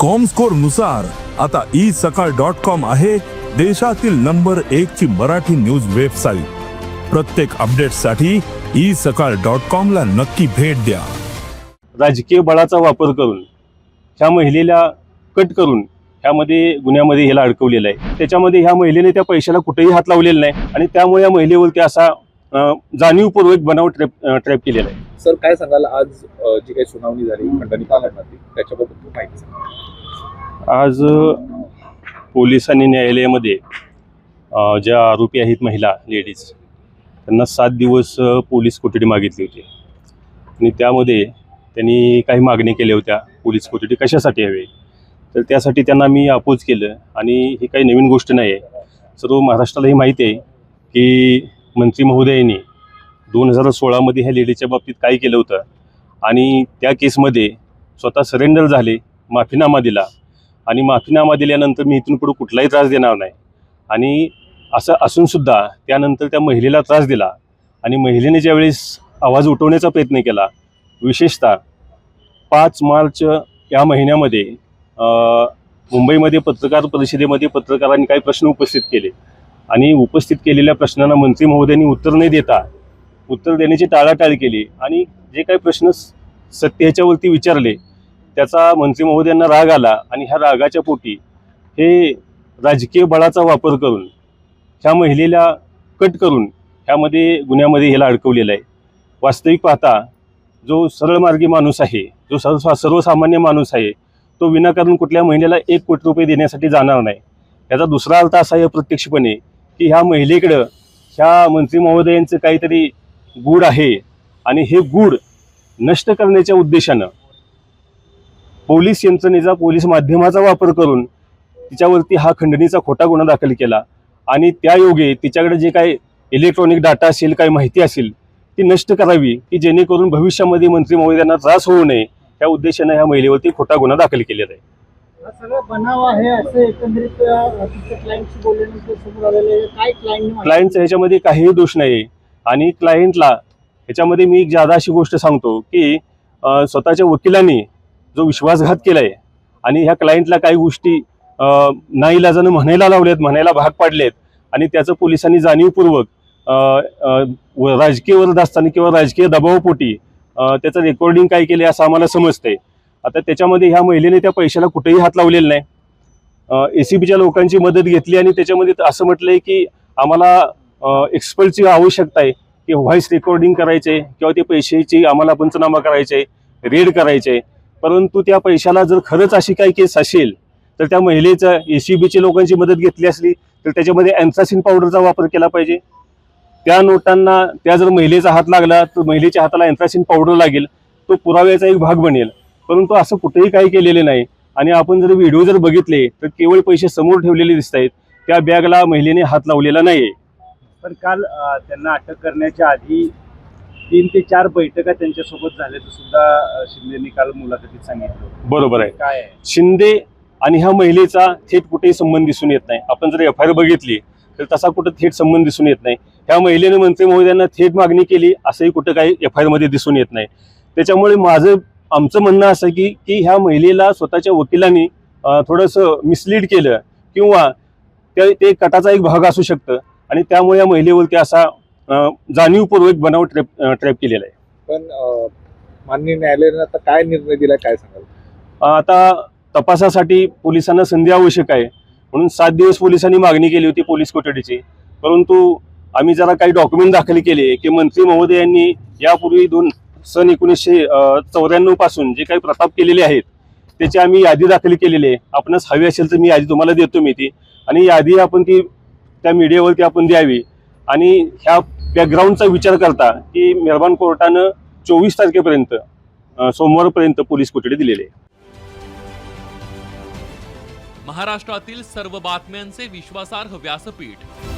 कॉमस्कोरनुसार आता ई सकाळ dot com आहे देशातील नंबर एक ची मराठी न्यूज वेबसाईट प्रत्येक अपडेटसाठी ई सकाळ डॉट कॉम ला नक्की भेट द्या. राजकीय बळाचा वापर करून ह्या महिलेला कट करून ह्यामध्ये गुन्ह्यामध्ये ह्याला अडकवलेलं आहे. त्याच्यामध्ये ह्या महिलेने त्या पैशाला कुठेही हात लावलेला नाही आणि त्यामुळे या महिलेवरती असा जाणीवपूर्वक बनाव ट्रॅप ट्रॅप केलेला आहे. सर काय सांगाल? आज जी काही सुनावणी झाली खंडणी त्याच्याबद्दल माहिती सांगा. आज पोलिसांनी न्यायालयामध्ये ज्या आरोपी आहेत महिला लेडीज त्यांना सात दिवस पोलीस कोठडी मागितली होती. आणि त्यामध्ये त्यांनी काही मागणी केल्या होत्या पोलीस कोठडी कशासाठी हवे? तर त्यासाठी त्यांना मी अपोज केलं. आणि ही काही नवीन गोष्ट नाही आहे सर्व महाराष्ट्राला ही माहिती आहे की मंत्री महोदयांनी दोन हजार सोळामध्ये ह्या लेडीच्या बाबतीत काय केलं होतं? आणि त्या केसमध्ये स्वतः सरेंडर झाले माफीनामा दिला. आणि माफीनामा दिल्यानंतर मी इथून पुढे कुठलाही त्रास देणार नाही. आणि असं असूनसुद्धा त्यानंतर त्या महिलेला त्रास दिला. आणि महिलेने ज्यावेळेस आवाज उठवण्याचा प्रयत्न केला विशेषतः पाच मार्च या महिन्यामध्ये मुंबईमध्ये पत्रकार परिषदेमध्ये पत्रकारांनी काही प्रश्न उपस्थित केले. आणि उपस्थित केलेल्या प्रश्नांना मंत्री महोदयांनी उत्तर नाही देता उत्तर देण्याची टाळाटाळ केली. आणि जे काही प्रश्न स- सत्य ह्याच्यावरती विचारले त्याचा मंत्री महोदयांना राग आला आणि ह्या रागाच्या पोटी हे राजकीय बळाचा वापर करून ह्या महिलेला कट करून ह्यामध्ये गुन्ह्यामध्ये ह्याला अडकवलेलं आहे. वास्तविक पाहता जो सरळमार्गी माणूस आहे जो सर्व सर्वसामान्य माणूस आहे तो विनाकारण कुठल्या महिलेला एक कोटी रुपये देण्यासाठी जाणार नाही. याचा दुसरा अर्थ असा आहे प्रत्यक्षपणे की ह्या महिलेकडं ह्या मंत्री महोदयांचं काहीतरी गूढ आहे आणि हे गूढ नष्ट करण्याच्या उद्देशानं पोलीस यंत्रणेचा पोलीस माध्यमाचा वापर करून तिच्यावरती हा खंडणीचा खोटा गुन्हा दाखल केला आणि त्या योगे तिच्याकडे जे काही इलेक्ट्रॉनिक डाटा असेल काही माहिती असेल ती नष्ट करावी की जेणेकरून भविष्यामध्ये मंत्री महोदयांना त्रास होऊ नये या उद्देशानं ह्या महिलेवरती खोटा गुन्हा दाखल केलेला आहे. क्लायंट क्लायंटचा ह्याच्यामध्ये काहीही दोष नाही. आणि क्लायंटला ह्याच्यामध्ये मी एक जादा अशी गोष्ट सांगतो की स्वतःच्या वकिलांनी जो विश्वासघात केलाय आणि ह्या क्लायंटला काही गोष्टी अं, नाईलाजानं म्हणायला लावल्यात म्हणायला भाग पाडलेत आणि त्याचं पोलिसांनी जाणीवपूर्वक राजकीय वरद असताना किंवा राजकीय दबावपोटी त्याचं रेकॉर्डिंग काय केले असं आम्हाला समजतंय. आता त्याच्यामध्ये ह्या महिलेने त्या पैशाला कुठेही हात लावलेला नाही. ए सी बीच्या लोकांची मदत घेतली आणि त्याच्यामध्ये असं म्हटलंय की आम्हाला एक्सपर्टची आवश्यकता आहे की व्हॉइस रेकॉर्डिंग करायचे किंवा ते पैशाची आम्हाला पंचनामा करायचे रेड करायचे. परंतु त्या पैशाला जर खरंच अशी काही केस असेल तर त्या महिलेचा ए सी बीची लोकांची मदत घेतली असली तर त्याच्यामध्ये अँथ्रासिन पावडरचा वापर केला पाहिजे. त्या नोटांना त्या जर महिलेचा हात लागला तर महिलेच्या हाताला अँथ्रासिन पावडर लागेल तो पुराव्याचा एक भाग बनेल. परंतु असं कुठेही काही केलेलं नाही. आणि आपण जर व्हिडिओ जर बघितले तर केवळ पैसे समोर ठेवलेले दिसत आहेत त्या बॅगला महिलेने हात लावलेला नाही पण काल त्यांना अटक करण्याच्या आधी तीन ते चार बैठका त्यांच्यासोबत झाल्याचं सुद्धा अ, शिंदेनी काल मुलाखतीत सांगितलं. बरोबर आहे. काय आहे? शिंदे आणि ह्या महिलेचा थेट कुठेही संबंध दिसून येत नाही. आपण जर एफ आय आर बघितली तर तसा कुठं थेट संबंध दिसून येत नाही. ह्या महिलेने मंत्री महोदयांना थेट मागणी केली असंही कुठं काही एफ आय आरमध्ये दिसून येत नाही. त्याच्यामुळे माझं आमचं म्हणणं असं आहे की की ह्या महिलेला स्वतःच्या वकिलांनी थोडंसं मिसलीड केलं किंवा ते कटाचा एक भाग असू शकतं आणि त्यामुळे या महिलेवरती असा जाणीवपूर्वक बनाव ट्रॅप ट्रॅप केलेला आहे. पण माननीय न्यायालयाने आता काय निर्णय दिलाय काय सांगाल? आता तपासासाठी पोलिसांना संधी आवश्यक आहे. म्हणून सात दिवस पोलिसांनी मागणी केली होती पोलीस कोठडीची. परंतु आम्ही जरा काही डॉक्युमेंट दाखल केले की मंत्री महोदयांनी यापूर्वी दोन सन एकोणीसशे चौऱ्याण्णवपासून जे काही प्रताप केलेले आहेत त्याची आम्ही यादी दाखल केलेली आहे. आपणास हवी असेल तर मी यादी तुम्हाला देतो मी ती. आणि यादी आपण ती त्या मीडियावरती आपण द्यावी. आणि ह्या बॅकग्राऊंडचा विचार करता की मेहरबान कोर्टानं चोवीस तारखेपर्यंत सोमवारपर्यंत पोलीस कोठडी दिलेली आहे. महाराष्ट्रातील सर्व बातम्यांचे विश्वासार्ह व्यासपीठ